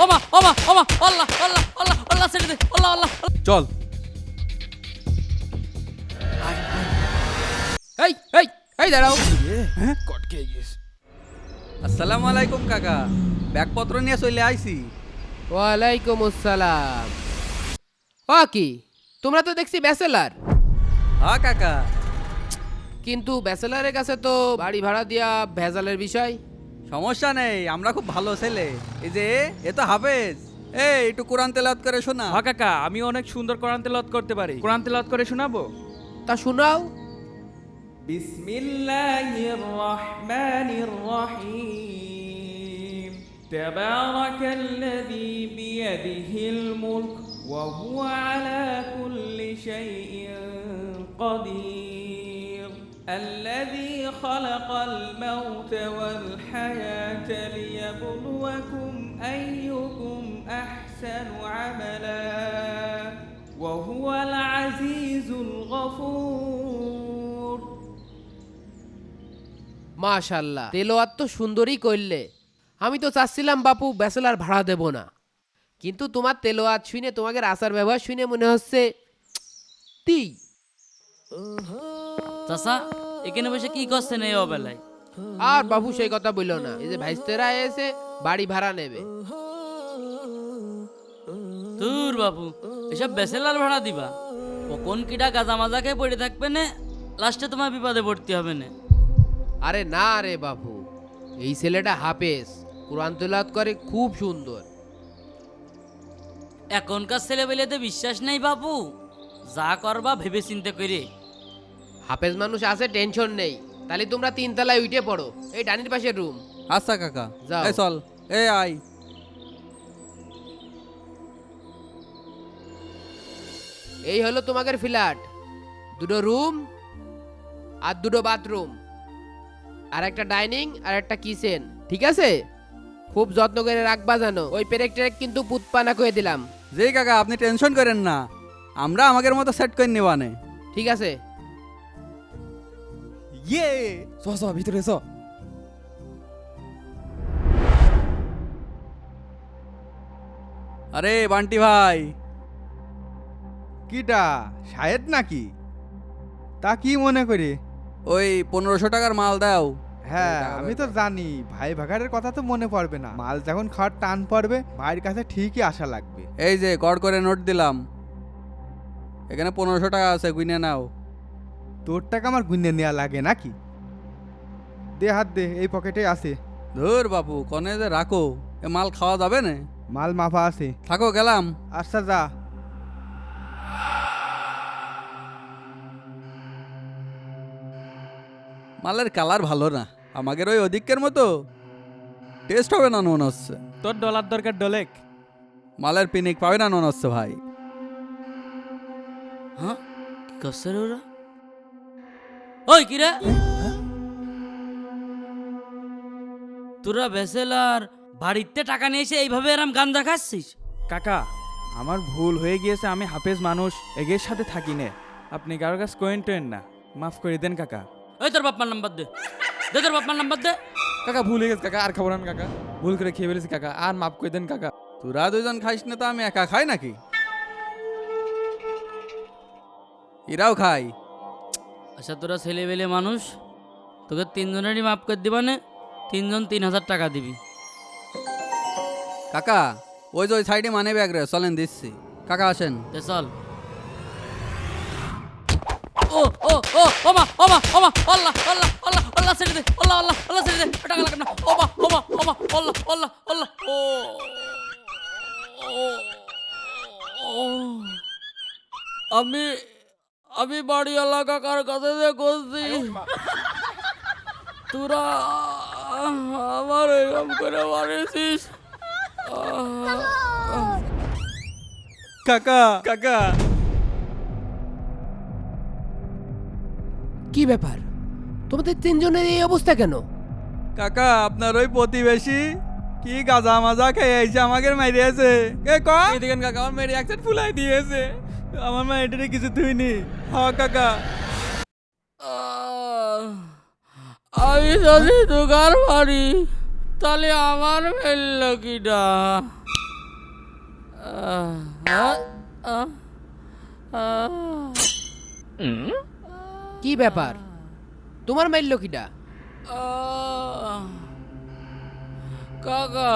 ওমা ওমা ওমা আল্লাহ আল্লাহ আল্লাহ আল্লাহ ছেড়ে দে আল্লাহ আল্লাহ চল। এই এই এই দাঁড়াও। আসসালামু আলাইকুম কাকা। ব্যাগপত্র নিয়ে চলে আইছি। ওয়ালাইকুম আসসালাম। ও কি? তোমরা তো দেখছি ব্যাচেলার। হ্যাঁ কাকা। কিন্তু ব্যাচেলারের কাছে তো বাড়ি ভাড়া দিয়া ভেজালের বিষয়। সমস্যা নেই আমরা খুব ভালো ছেলে এই যে এ তো হাফেজ এই একটু কোরআন তেলাওয়াত করে শোনা হ্যাঁ কাকা আমি অনেক সুন্দর কোরআন তেলাওয়াত করতে পারি কোরআন তেলাওয়াত করে শোনাবো তা শোনাও بسم الله الرحمن الرحيم تبارك الذي بيده الملك وهو على كل شيء قدير الذي خلق الموت والحياة ليبلوكم أيكم أحسن عملا وهو العزيز الغفور মাশাল্লাহ তেলোয়াত তো সুন্দরই করলে আমি তো চাচ্ছিলাম বাপু ব্যাচেলার ভাড়া দেব না কিন্তু তোমার তেলোয়াত শুনে তোমাকে আচার ব্যবহার শুনে মনে হচ্ছে তি চাচা এখানে বসে কি করছেন এই অবেলায়? আর বাবু সেই কথা বলল না। এই যে ভাইস্তেরা এসে বাড়ি ভাড়া নেবে। দূর বাবু এসব বেসেলার ভাড়া দিবা। ও কোন কিটা গাজা মাজা খেয়ে পড়ে থাকবে না? লাস্টে তোমার বিপদে পড়তে হবে না। আরে না রে বাবু এই ছেলেটা হাফেজ। কোরআন তেলাওয়াত করে খুব সুন্দর। এখনকার ছেলে ছেলেবেলেতে বিশ্বাস নেই বাবু। যা করবা ভেবে চিন্তা করে হাফেজ মানুষ আছে টেনশন নেই। তাহলে তোমরা তিন তলায় উঠে পড়ো। এই ডানির পাশের রুম আচ্ছা কাকা। যাও। এই চল। এই আই এই হলো তোমাদের ফ্ল্যাট দুটো রুম আর দুটো বাথরুম আর একটা ডাইনিং আর একটা কিচেন ঠিক আছে? খুব যত্ন করে রাখবা জানো। ওই পেরেক টেরেক কিন্তু পুতপানা করে দিলাম। জি কাকা আপনি টেনশন করেন না। আমরা আমাদের মতো সেট করে নেবানে। ঠিক আছে? ইয়ে। চ চ ভিতরে চ। আরে বান্টি ভাই। কিটা শায়েদ নাকি? তা কি মনে করি? ওই পনেরোশো টাকার মাল দাও। হ্যাঁ আমি তো জানি ভাই ভাগাড়ের কথা তো মনে পড়বে না। মাল যখন খাওয়ার টান পড়বে ভাইয়ের কাছে ঠিকই আশা লাগবে। এই যে কর করে নোট দিলাম। এখানে পনেরোশো টাকা আছে গুইনে নাও। তোর টাকা আমার গুনে নেওয়া লাগে নাকি? দে হাত দে এই পকেটে আছে। ধর বাপু কনে যে রাখো এ মাল খাওয়া যাবে না? মাল মাফা আছে। থাকো গেলাম। আচ্ছা যা। মালের কালার ভালো না আমাদের ওই অধিকের মতো। টেস্ট হবে না মনে হচ্ছে। তোর ডলার দরকার ডলেক। মালের পিনিক পাবে না মনে হচ্ছে ভাই। হ্যাঁ কি করছে ওরা? ওই কিরে তোরা বেসেলার বাড়িতে টাকা নিয়ে এসে এইভাবে এরম গান্দা খাচ্ছিস? কাকা আমার ভুল হয়ে গিয়েছে আমি হাফেজ মানুষ এগের সাথে থাকি নে। আপনি কারও কাছে কোয়েন টোয়েন না। মাফ করে দেন কাকা। ওই তোর বাপমার নাম্বার দে। দে তোর বাপমার নাম্বার দে। কাকা ভুল হয়ে গেছে কাকা আর খাব না কাকা। ভুল করে খেয়ে ফেলেছি কাকা। আর মাফ করে দেন কাকা। তোরা দুজন খাইস না তো আমি একা খাই নাকি? এরাও খাই আচ্ছা তোরা ছেলেবেলে মানুষ তোকে তিনজনেরই মাফ করে দিবা না তিনজন তিন হাজার টাকা দিবি। কাকা ওই যে ওই সাইডে মানে ব্যাগ রে চলেন দিচ্ছি। কাকা আসেন। চল। ও ও ও ওমা ওমা ওমা আল্লাহ আল্লাহ আল্লাহ আল্লাহ ছেড়ে দে আল্লাহ আল্লাহ আল্লাহ ছেড়ে দে টাকা লাগবে না। ওমা ওমা ওমা আল্লাহ আল্লাহ আল্লাহ ও ও ও আমি আমি বাড়ি বাড়িওয়ালা কাকার কাছে যে করছি? তোরা আমার এরকম করে মারেছিস। কাকা। কাকা। কি ব্যাপার? তোমাদের তিনজনের এই অবস্থা কেন? কাকা আপনার ওই প্রতিবেশী কি গাজা মাজা খেয়ে আইছে আমাকে মারিয়েছে কে কয়? দেখেন কাকা আমার মেরে একসাথ ফুলাই দিয়েছে। আমার মা এটারে কিছু তুইনি হা কাকা। আমি যদি দোকান পারি তাহলে আমার মেলল কিটা। কি ব্যাপার? তোমার মাইল কিটা কাকা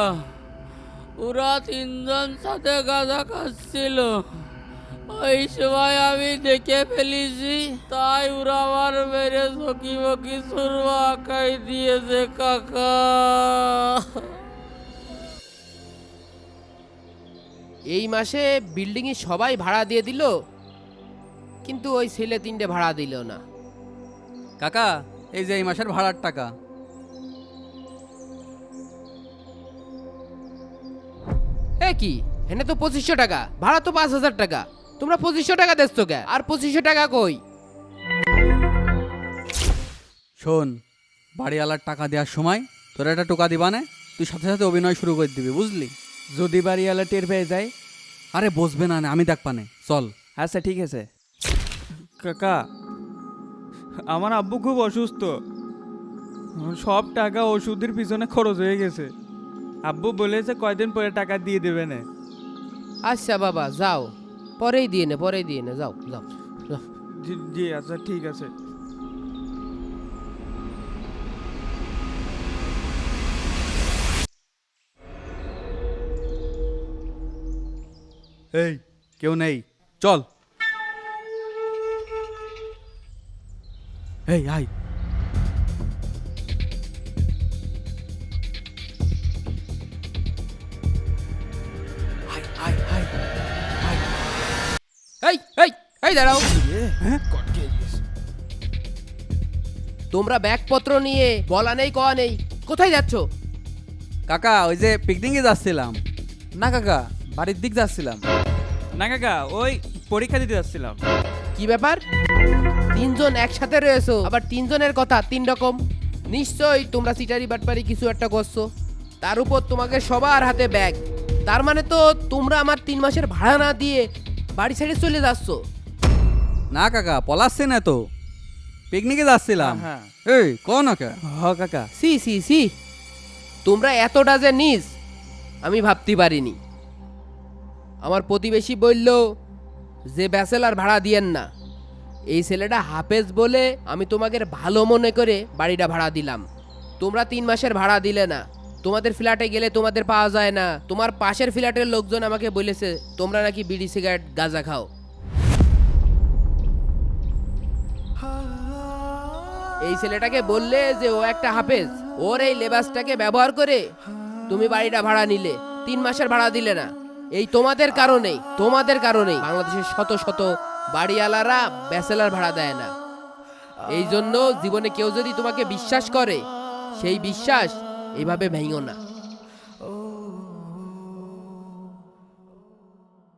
ওরা তিনজন সাথে গাঁজা খাচ্ছিল। ওই সময় আমি দেখে ফেলেছি তাই ওরা আমার মেরে সকি বকি সুরমা আঁকাই দিয়েছে কাকা। এই মাসে বিল্ডিং এ সবাই ভাড়া দিয়ে দিল কিন্তু ওই ছেলে তিনটে ভাড়া দিল না। কাকা এই যে এই মাসের ভাড়ার টাকা। এ কি? এনে তো পঁচিশশো টাকা ভাড়া তো পাঁচ হাজার টাকা। তোমরা পঁচিশশো টাকা দেখছ কে? আর পঁচিশশো টাকা কই? শোন বাড়িওয়ালার টাকা দেওয়ার সময় তোরা একটা টোকা দিবা না তুই সাথে সাথে অভিনয় শুরু করে দিবি বুঝলি? যদি বাড়িওয়ালা টের পেয়ে যায় আরে বসবে না না, আমি দেখ পানে চল। আচ্ছা ঠিক আছে। কাকা আমার আব্বু খুব অসুস্থ। সব টাকা ওষুধের পিছনে খরচ হয়ে গেছে। আব্বু বলেছে কয়দিন পরে টাকা দিয়ে দেবে না। আচ্ছা বাবা যাও। পরেই দিয়ে নে পরেই দিয়ে নে যাও যাও যাও। জি জি আচ্ছা ঠিক আছে। এই কেউ নেই চল। এই আয়। এই দাঁড়াও। তোমরা ব্যাগপত্র নিয়ে বলা নেই কয়া নেই। কোথায় যাচ্ছ? কাকা ওই যে পিকনিকে যাচ্ছিলাম। না কাকা বাড়ির দিক যাচ্ছিলাম। না কাকা ওই পরীক্ষা দিতে যাচ্ছিলাম। কি ব্যাপার? তিনজন একসাথে রয়েছো আবার তিনজনের কথা তিন রকম। নিশ্চয়ই তোমরা সিটারি বাটপারি কিছু একটা করছ। তার উপর তোমাকে সবার হাতে ব্যাগ। তার মানে তো তোমরা আমার তিন মাসের ভাড়া না দিয়ে বাড়ি ছেড়ে চলে যাচ্ছ। না কাকা পলাচ্ছে না তো। পিকনিকে যাচ্ছিলাম। হ্যাঁ এই কো না কে হ কাকা। সি সি সি। তোমরা এতটা যে নিস আমি ভাবতে পারিনি। আমার প্রতিবেশী বলল যে ব্যাচেলার ভাড়া দিয়েন না। এই ছেলেটা হাফেজ বলে আমি তোমাকে ভালো মনে করে বাড়িটা ভাড়া দিলাম। তোমরা তিন মাসের ভাড়া দিলে না। তোমাদের ফ্ল্যাটে গেলে তোমাদের পাওয়া যায় না। তোমার পাশের ফ্ল্যাটের লোকজন আমাকে বলেছে তোমরা নাকি বিড়ি সিগারেট গাঁজা খাও। এই ছেলেটাকে বললে যে ও একটা হাফেজ। ওর এই লেবাসটাকে ব্যবহার করে তুমি বাড়িটা ভাড়া নিলে। তিন মাসের ভাড়া দিলে না। এই তোমাদের কারণেই তোমাদের কারণেই বাংলাদেশের শত শত বাড়িওয়ালারা ব্যাচেলার ভাড়া দেয় না। এই জন্য জীবনে কেউ যদি তোমাকে বিশ্বাস করে, সেই বিশ্বাস এইভাবে ভেঙো না।